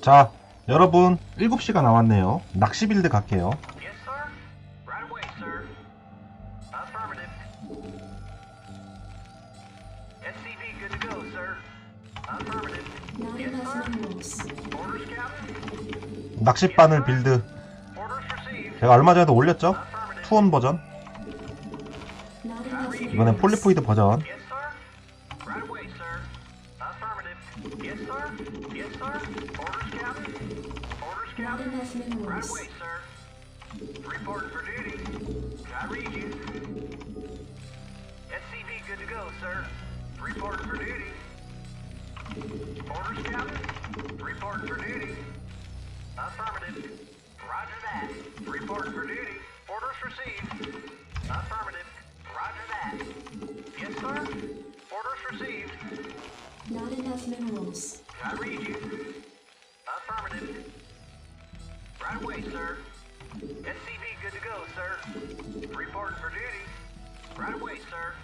자, 여러분 7시가 나왔네요. 낚시 빌드 갈게요. Yes, sir. Right away, sir. Affirmative. SCV good to go, sir. Affirmative. Not Yes, enough sir. minerals. Orders, Captain. 낚싯바늘 빌드. 제가 얼마 전에도 올렸죠? 투원 버전. 이번엔. 폴리포이드 버전. Yes, sir. Yes, sir. Orders, Captain. Orders, Not Captain. Right away, sir. Reporting for duty. I read you. SCV good to go, sir. Reporting for duty. Orders, Captain. Reporting for duty. Affirmative. Roger that. Reporting for duty. Orders received. Affirmative. Roger that. Yes, sir. Orders received. Not enough minerals. I read you. Affirmative. Right away, sir. SCV good to go, sir. Reporting for duty. Right away, sir.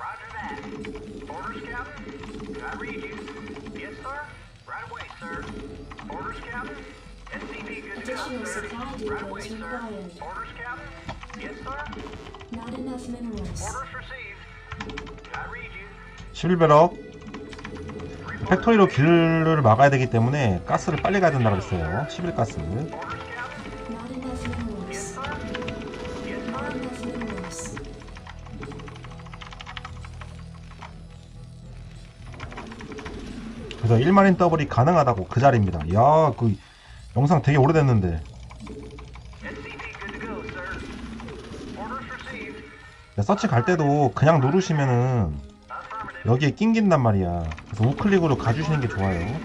Roger that. Orders, Captain. I read you. Yes, sir. Right away, sir. Orders, Captain. SCV good to go, sir. supply Right away, sir. required. Orders, Captain. Yes, sir. Not enough minerals. Orders received. I read you. 11배럭 Reporting 팩토리로. 길을 막아야 되기 때문에 가스를 빨리 가야 된다고 그랬어요. 11가스. Orders, Captain. Not enough Yes, minerals. sir. Yes, Not sir. enough minerals. 그래서 1만인 더블이 가능하다고 그 자리입니다. 야, 그 영상 되게 오래됐는데. 서치 갈 때도 그냥 누르시면은. 여기에 낑긴단 말이야. 우클릭으로 가주시는 게 좋아요.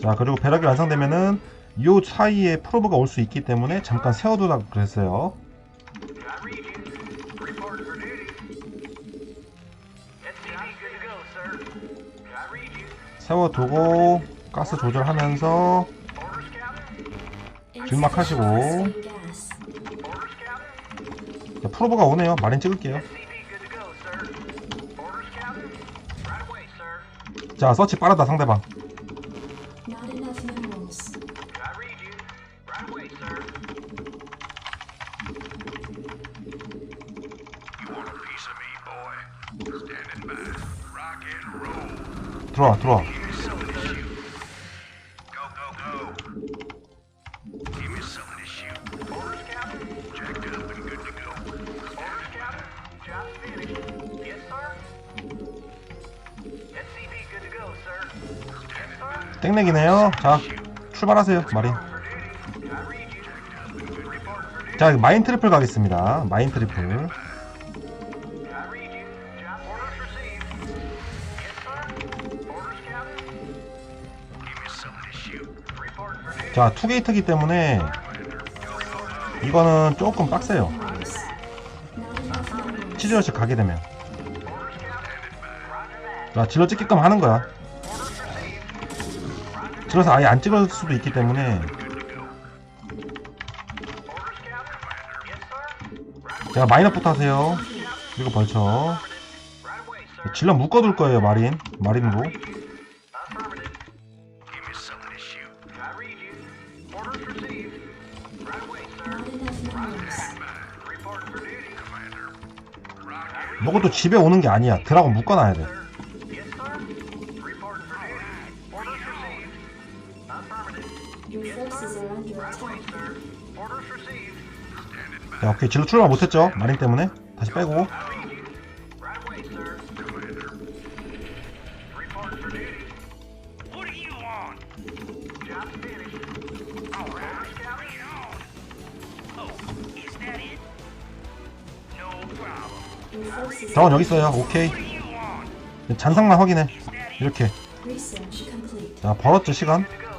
자, 그리고 배럭이 완성되면은 요 사이에 프로브가 올 수 있기 때문에 잠깐 세워두라고 그랬어요. 세워두고 가스 조절하면서 Captain. 길막 하시고. 프로브가 오네요. 마린 찍을게요. 자, 서치 빠르다 상대방. 들어와, 들어와. 땡렉이네요. 자, 출발하세요, 마린. 자, 마인 트리플 가겠습니다. 마인 트리플. 자, 투게이트기 때문에 이거는 조금 빡세요. 치즈러시 가게 되면. 자, 질러 찍게끔 하는 거야. 질러서 아예 안 찍을 수도 있기 때문에. 자, 마이너부터 하세요. 그리고 벌쳐. 질러 묶어둘 거예요, 마린. 마린으로. 너것도 집에 오는 게 아니야. 드라곤 묶어놔야 돼. Your forces are under Right away, attack. sir. Orders received. 자, 오케이. 질러 출발 못했죠? 마린 때문에. 다시 빼고. I read you. Right away, sir. Report for duty. What do you want? Job finished. All right. Orders, Captain. Bring it on. Oh, is that it? No problem. Your forces 드라곤 여기 있어요. 오케이. What you? 잔상만 확인해. 이렇게. research complete. 자, 벌었죠, 시간. Good to go,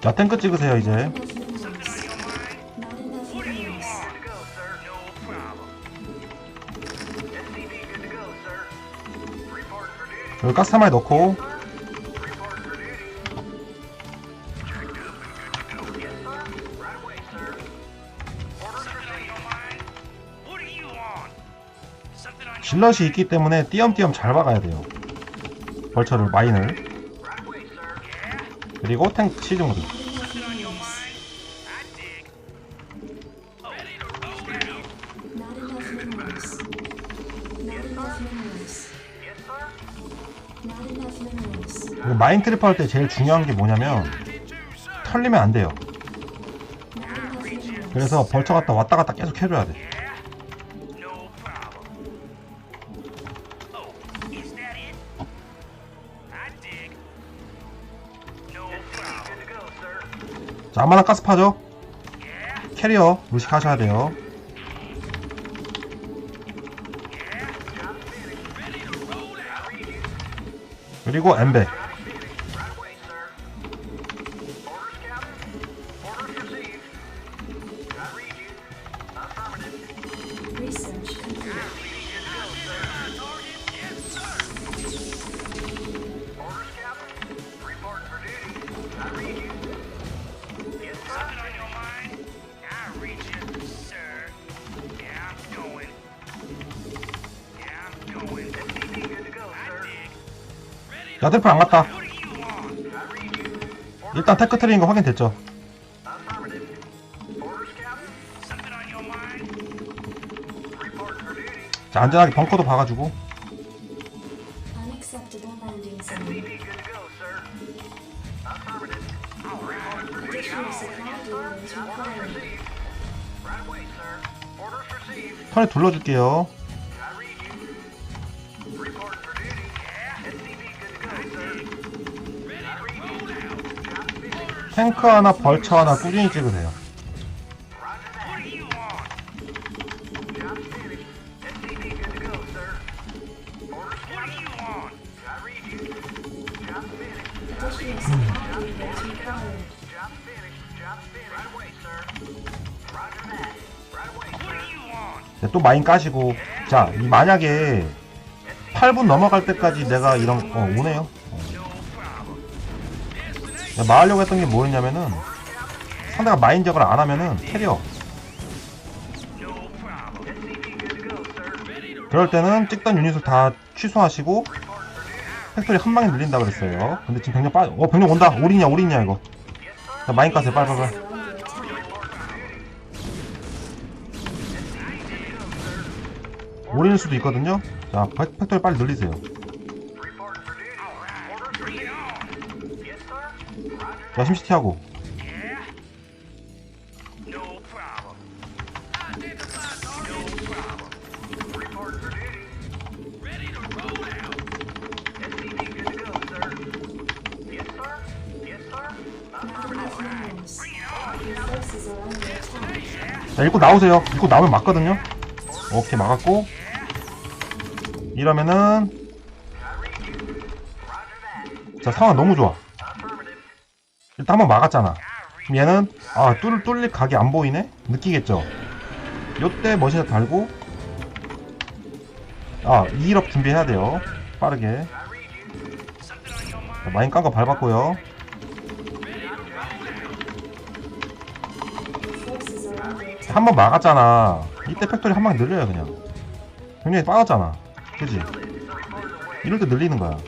자 탱크 찍으세요 이제. 여기 가스 하나에 넣고 질럿이 있기 때문에 띄엄띄엄 잘 박아야 돼요 벌처를 마인을? 그리고 탱크. Oh. 그리고 마인 트리퍼 할 때 제일 중요한 게 뭐냐면 털리면 안 돼요. 그래서 벌처 갔다 왔다 갔다 계속 해줘야 돼 아마나 가스 파죠? 캐리어 루식하셔야 돼요. 그리고 엠베 야 트리퍼 안 갔다 일단 테크 트레인 거 확인됐죠. 자 안전하게 벙커도 봐가지고 to go, 탱크 하나 벌처 하나 꾸준히 찍으세요? 네, 또 마인 까시고 자 이 만약에 8분 넘어갈 때까지 내가 이런 어 오네요 막으려고 했던 게 뭐였냐면은 상대가 마인 적을 안 하면은 캐리어. 그럴 때는 찍던 유닛을 다 취소하시고 팩토리 한 방에 늘린다 그랬어요. 근데 지금 병력 빠 어, 병력 온다. 올인이야 올인이야 이거. 자, 마인 가세요 빨리빨리 Forces are under attack. 올인일 수도 있거든요. 자 팩- 팩토리 빨리 늘리세요 are under attack. 자 읽고 나오세요 읽고 나오면 맞거든요 오케이 막았고 이러면은. 자 상황 너무 좋아. 일단 한번 막았잖아 그럼 얘는 아 뚫, 뚫릴 각이 안 보이네? 느끼겠죠? 요때 머신을 달고 아 2일업 준비해야 돼요 빠르게. 자, 마인 깐거 밟았고요. 한 번 막았잖아 이때 팩토리 한 방에 늘려요 그냥 굉장히 빠졌잖아 그지? 이럴 때 늘리는 거야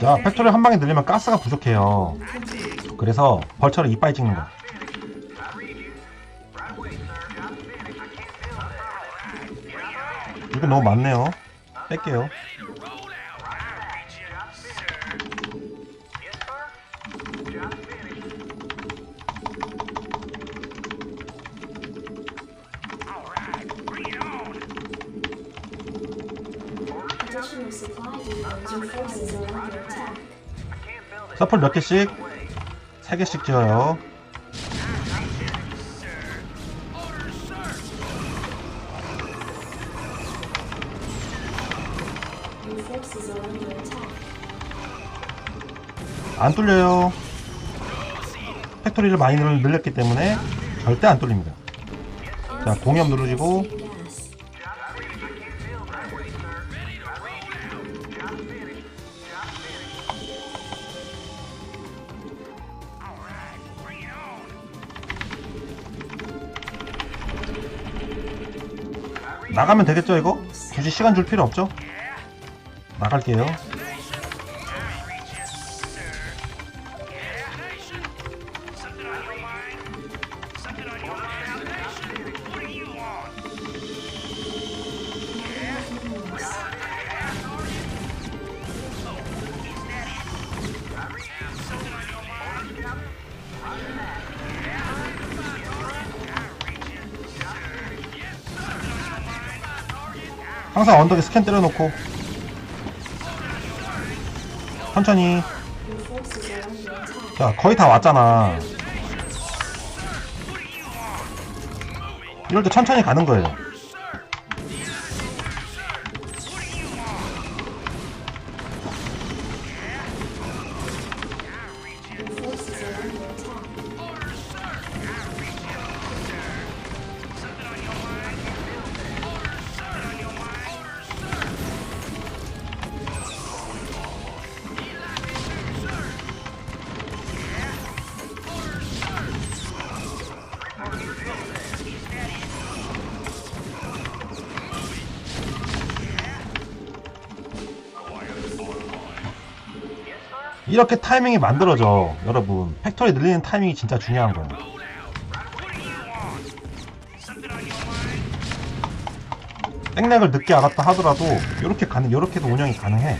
자 팩토리 한 방에 늘리면 가스가 부족해요. 그래서 벌처를 이빨 찍는 sir. 이거 너무 많네요. 뺄게요. 서플 몇 개씩? Way. 3개씩 지어요. 안 뚫려요. 팩토리를 많이 늘- 늘렸기 때문에 절대 안 뚫립니다. 자, 공염 누르시고 나가면 되겠죠 이거? 굳이 시간 줄 필요 없죠? 나갈게요. 항상 언덕에 스캔 때려놓고. 천천히. 자 거의 다 왔잖아. 이럴 때 천천히 가는 거예요 이렇게 타이밍이 만들어져 여러분. 팩토리 늘리는 타이밍이 진짜 중요한 거예요. 땡렉을 늦게 알았다 하더라도 이렇게 가는 이렇게도 운영이 가능해.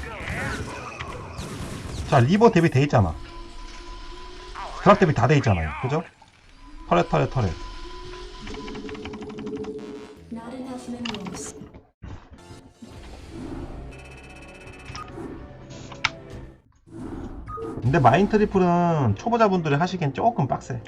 자 리버 대비 돼 있잖아. 드랍 대비 다 돼 있잖아요. 그죠? 터렛 터렛 터렛 근데 마인 트리플은 초보자분들이 하시기엔 조금 빡세